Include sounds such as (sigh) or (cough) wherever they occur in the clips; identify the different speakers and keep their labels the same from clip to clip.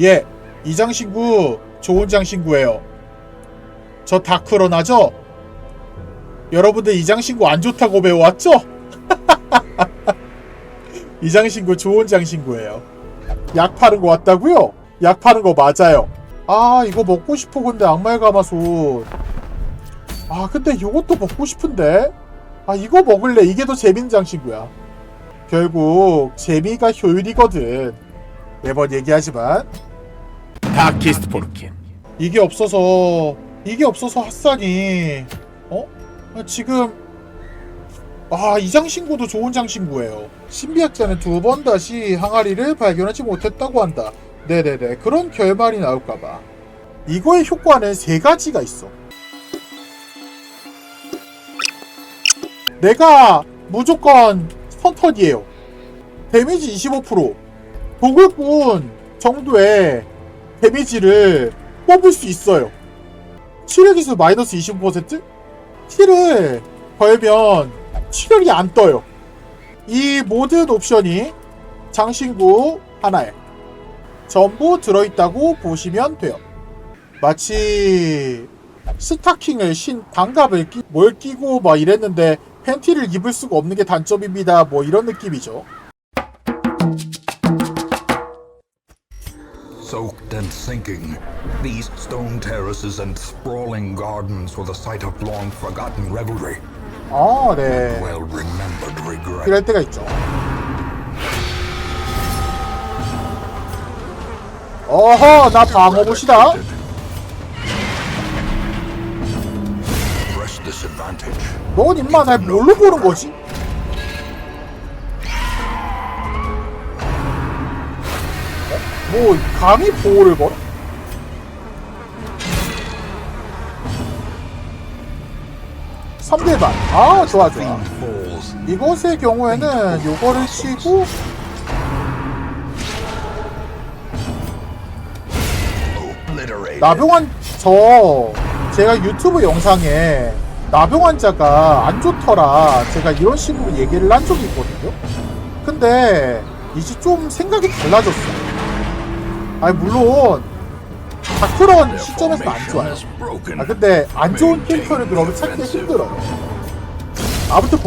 Speaker 1: 예, 이 장신구 좋은 장신구예요. 저 다크런하죠? 여러분들 이 장신구 안 좋다고 배워왔죠? (laughs) 이 장신구 좋은 장신구예요. 약 파는 거 왔다고요? 약 파는 거 맞아요. 아 이거 먹고 싶어 근데 악마의 가마솥. 아 근데 이것도 먹고 싶은데. 아 이거 먹을래 이게 더 재밌는 장신구야. 결국 재미가 효율이거든. 매번 얘기하지만
Speaker 2: 다키스트 포르킨
Speaker 1: 이게 없어서 이게 없어서 핫산이 어 아, 지금 아 이 장신구도 좋은 장신구예요. 신비학자는 두 번 다시 항아리를 발견하지 못했다고 한다. 네네네 그런 결말이 나올까봐 이거의 효과는 세 가지가 있어. 내가 무조건 스턴턴이에요. 데미지 25% 도굴꾼 정도의 데미지를 뽑을 수 있어요. 치력기수 마이너스 25%? 티를 걸면 치력이 안 떠요. 이 모든 옵션이 장신구 하나에 전부 들어있다고 보시면 돼요. 마치 스타킹을 신 장갑을 끼, 뭘 끼고 막 이랬는데 팬티를 입을 수가 없는 게 단점입니다. 뭐 이런 느낌이죠.
Speaker 3: Soaked and sinking, these stone terraces and sprawling gardens were the site of long forgotten revelry,
Speaker 1: 아, 네.
Speaker 3: well remembered regret.
Speaker 1: 그럴 때가 있죠. 어허, 나 방어봇이다.
Speaker 3: Press disadvantage.
Speaker 1: 넌 임마 날 뭘로 보는 거지? 뭐 감히 보호를 걸어? 삼대반 아 좋아 좋아. 이것의 경우에는 요거를 치고. 나병환 저 제가 유튜브 영상에 나병환자가 안 좋더라 제가 이런 식으로 얘기를 한 적이 있거든요 근데 이제 좀 생각이 달라졌어 아니 물론 다크런 시점에서는 안 좋아요. 아 근데 안 좋은 캐릭터를 그러면 찾기 힘들어요 아무튼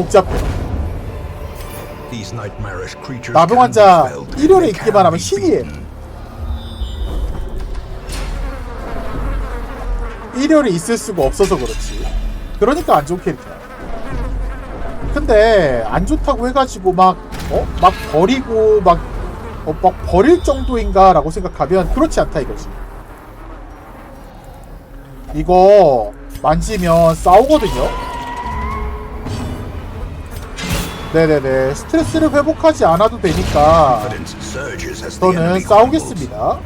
Speaker 3: creatures
Speaker 1: 나병 환자
Speaker 3: felled.
Speaker 1: 1혈에
Speaker 3: They
Speaker 1: 있기만
Speaker 3: can
Speaker 1: 하면 신이에요
Speaker 3: beaten.
Speaker 1: 1혈이 있을 수가 없어서 그렇지. 그러니까 안 좋은 캐릭터야. 근데 안 좋다고 해가지고 막, 어? 막 버리고 막, 어, 막 버릴 정도인가라고 생각하면 그렇지 않다 이거지. 이거 만지면 싸우거든요. 네네네. 스트레스를 회복하지 않아도 되니까 저는. 싸우겠습니다.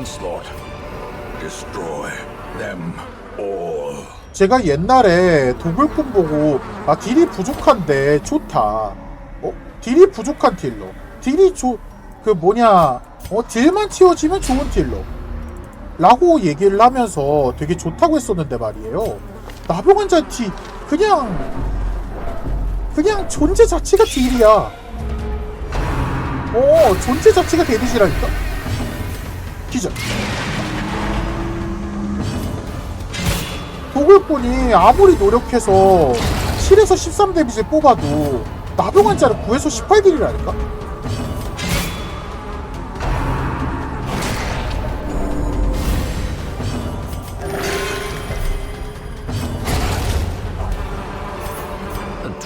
Speaker 3: Onslaught. Destroy them all.
Speaker 1: 제가 옛날에 도굴꾼 보고 아 딜이 부족한데 좋다. 어? 딜이 부족한 딜러. 딜이 좋그 뭐냐 어 딜만 채워지면 좋은 딜러. 라고 얘기를 하면서 되게 좋다고 했었는데 말이에요. 나병환 자 티 그냥 그냥 존재 자체가 딜이야. 어 존재 자체가 데미지라니까. 기절. 도굴꾼이 아무리 노력해서 7에서 13 데미지를 뽑아도 나병 환자를 9에서 18딜이라니까?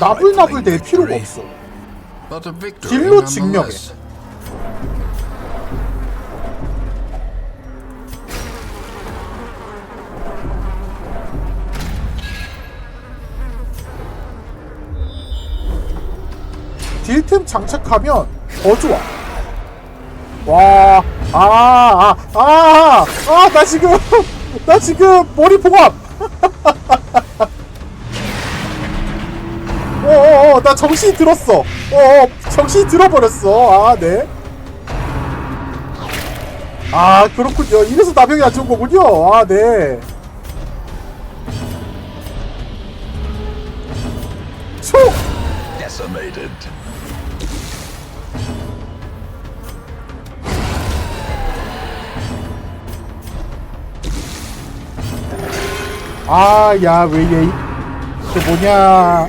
Speaker 1: 나불나불 낼 필요가 없어. 딜로 증명해. 딜틈 장착하면 더 좋아. 와, 아, 아, 아, 아, 나 지금, (laughs) 나 지금 머리 봉합. (laughs) 어어어, 나 정신이 들었어. 어어, 정신이 들어버렸어. 아, 네. 아 그렇군요 이래서 나병이 안 좋은 거군요 아네 초!
Speaker 3: Decimated.
Speaker 1: 아 야 왜 얘 그 뭐냐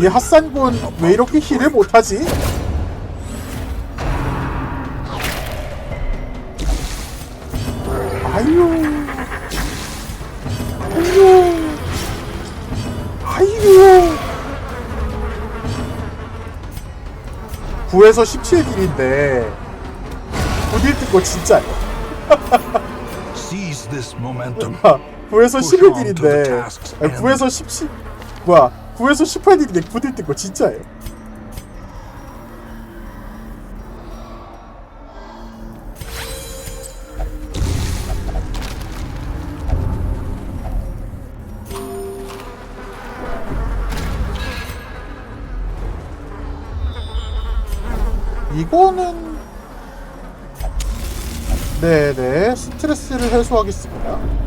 Speaker 1: 이? 핫산군 왜 이렇게 힐을 못하지? 아유 아유 아유 9에서 17딜인데 9딜 뜬거 진짜요
Speaker 3: Seize this momentum. (laughs)
Speaker 1: 9에서
Speaker 3: Push on to the
Speaker 1: 11딜인데.
Speaker 3: task's end.
Speaker 1: 9에서 17 뭐야 9에서 18딜인데 9딜 뜬거 진짜예요? 이거는 네네 스트레스를 해소하겠습니다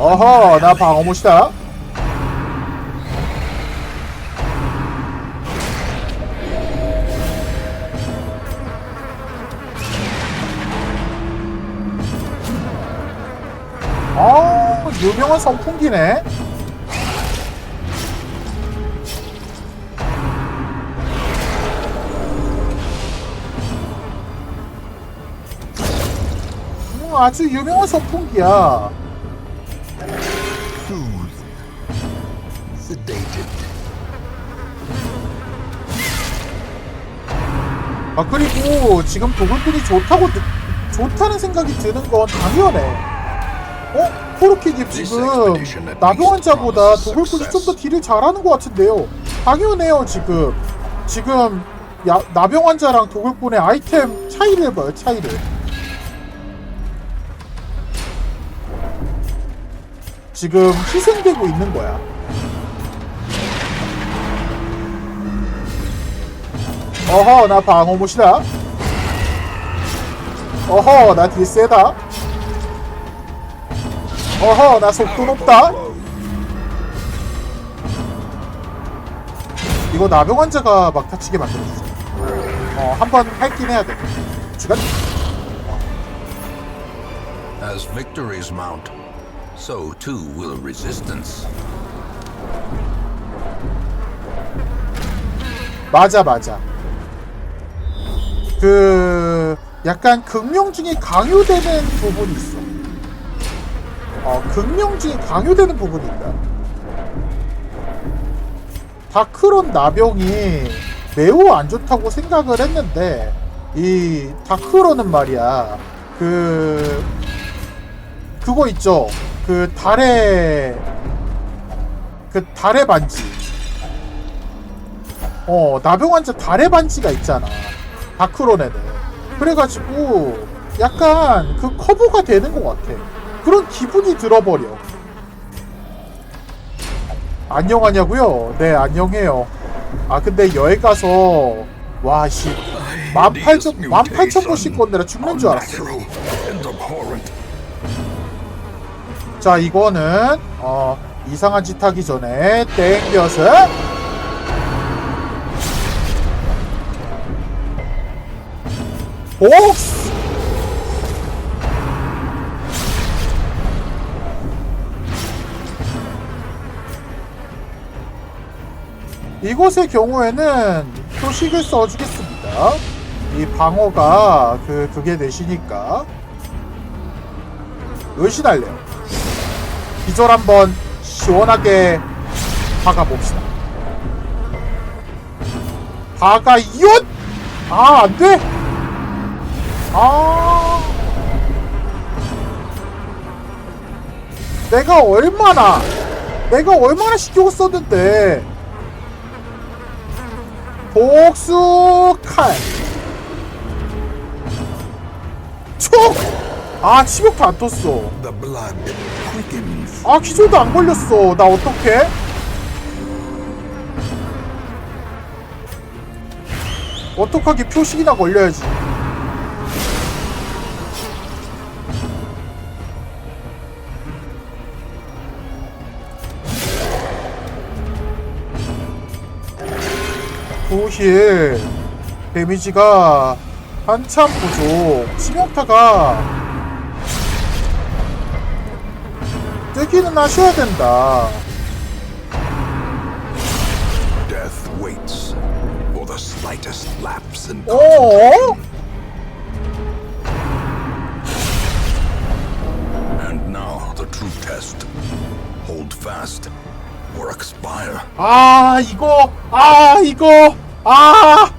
Speaker 1: 어허 나 방어못이다. 아 유명한 선풍기네. 음, 아주 유명한 선풍기야 아 그리고 지금 도굴꾼이 좋다고 느- 좋다는 생각이 드는 건 당연해. 어? 코르키님 지금 나병환 자보다 도굴꾼이 좀 더 딜을 잘하는 것 같은데요. 당연해요 지금. 지금 야, 나병 환자랑 도굴꾼의 아이템 차이를 해봐요 차이를. 지금 희생되고 있는 거야. 어허 나 방어 못이다. 어허 나 딜 세다. 어허 나 속도 높다. 이거 나병 환자가 막 다치게 만들어주죠. 어 한 번 할긴 해야 돼. 주간
Speaker 4: As victories mount, so too will resistance.
Speaker 1: 맞아 맞아 그 약간 중에 강요되는 부분이 있어. 어 중에 강요되는 부분이 있다. 다크론 나병이 매우 안 좋다고 생각을 했는데 이 다크론은 말이야. 그 그거 있죠? 그 달의 그 달의 반지. 어 나병 환자 달의 반지가 있잖아 다크론에는 그래가지고 약간 그 커버가 되는 것 같아. 그런 기분이 들어버려. 안녕하냐고요? 네 안녕해요. 아 근데 여행 가서 와씨. 만 팔천 만 팔천 번씩 건네라 죽는 줄 알았어. 자 이거는 어 이상한 짓 하기 전에 땡겨서 복스 이곳의 경우에는 표식을 써주겠습니다. 이 방어가 그 그게 되시니까 의신할래요. 기절 한번 시원하게 박아봅시다. 박아 이웃! 아, 안 돼! 아. 내가 얼마나, 내가 얼마나 신경을 썼는데. 복수 칼. 촉! 아, 치욕도 안 떴어. 아 기절도 안 걸렸어 나 어떡해? 어떡하게 표식이나 걸려야지 도힐 데미지가 한참 부족 치명타가 뜨기는 하셔야 된다
Speaker 3: Death waits for the slightest lapse in
Speaker 1: 어?
Speaker 3: And now the true test. Hold fast or expire.
Speaker 1: 아 이거 아 이거 아!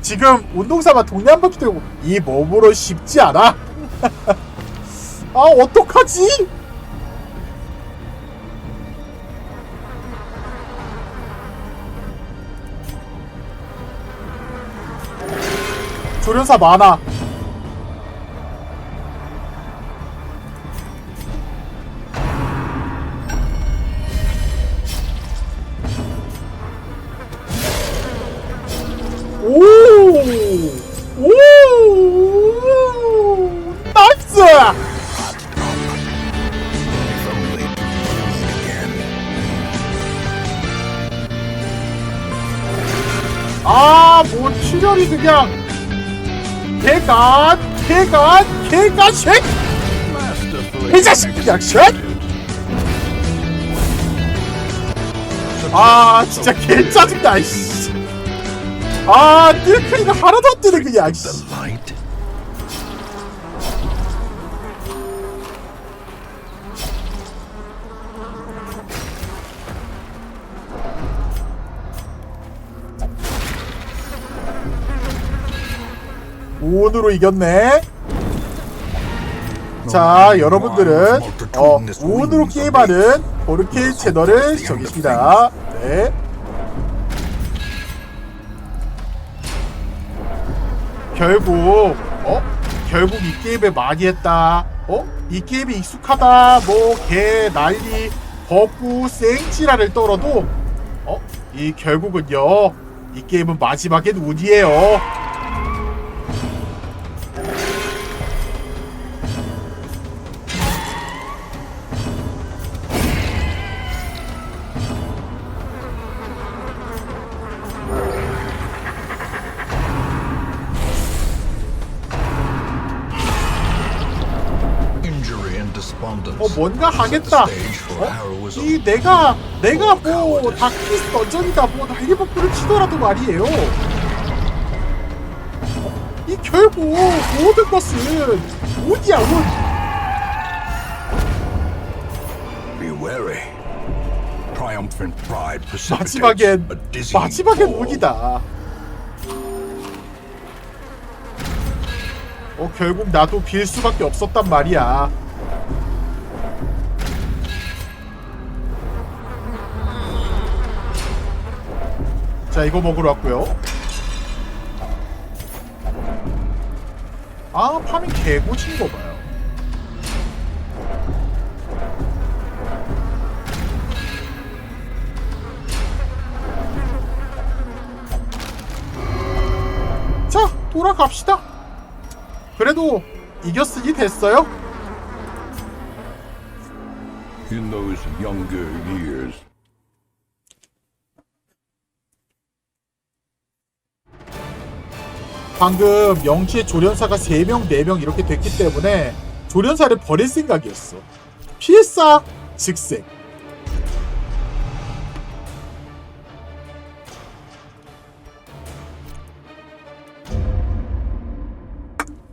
Speaker 1: 지금 운동삼아 동네 한 바퀴 돌고 이 몸으로 쉽지 않아. (laughs) 아 어떡하지? 조련사 많아 출혈이 그냥 개간, 개간, 개간 쉑! 이 자식 그냥 쉑! 아, 진짜 개 짜증나, 씨. 아, 뜰크리가 하나도 안 뜨네, 그냥, 씨.
Speaker 3: The light.
Speaker 1: 온으로 이겼네. 자, 여러분들은 어, 온으로 게임하는 보르케 채널을 시청했습니다. 네. 결국 어? 결국 이 게임에 많이 했다. 어? 이 게임이 익숙하다. 뭐 개 난리 버구 생찌라를 떨어도 어? 이 결국은요. 이 게임은 마지막엔 운이에요. 뭔가 하겠다. 어? 이 내가 내가 뭐 다키스 던전이다 뭐 날리버프를 치더라도 말이에요. 어? 이 결국 모든 것은 운이야 운.
Speaker 3: Precipitates
Speaker 1: 마지막엔 마지막엔. 운이다. 어 결국 나도 빌 수밖에 없었단 말이야. 자 이거 먹으러 왔고요. 아 파밍 개고친 거 봐요. 자 돌아갑시다. 그래도 이겼으니 됐어요.
Speaker 3: In those younger years,
Speaker 1: 방금 영치의 조련사가 3명, 4명 이렇게 됐기 때문에 조련사를 버릴 생각이었어. 필사 즉색.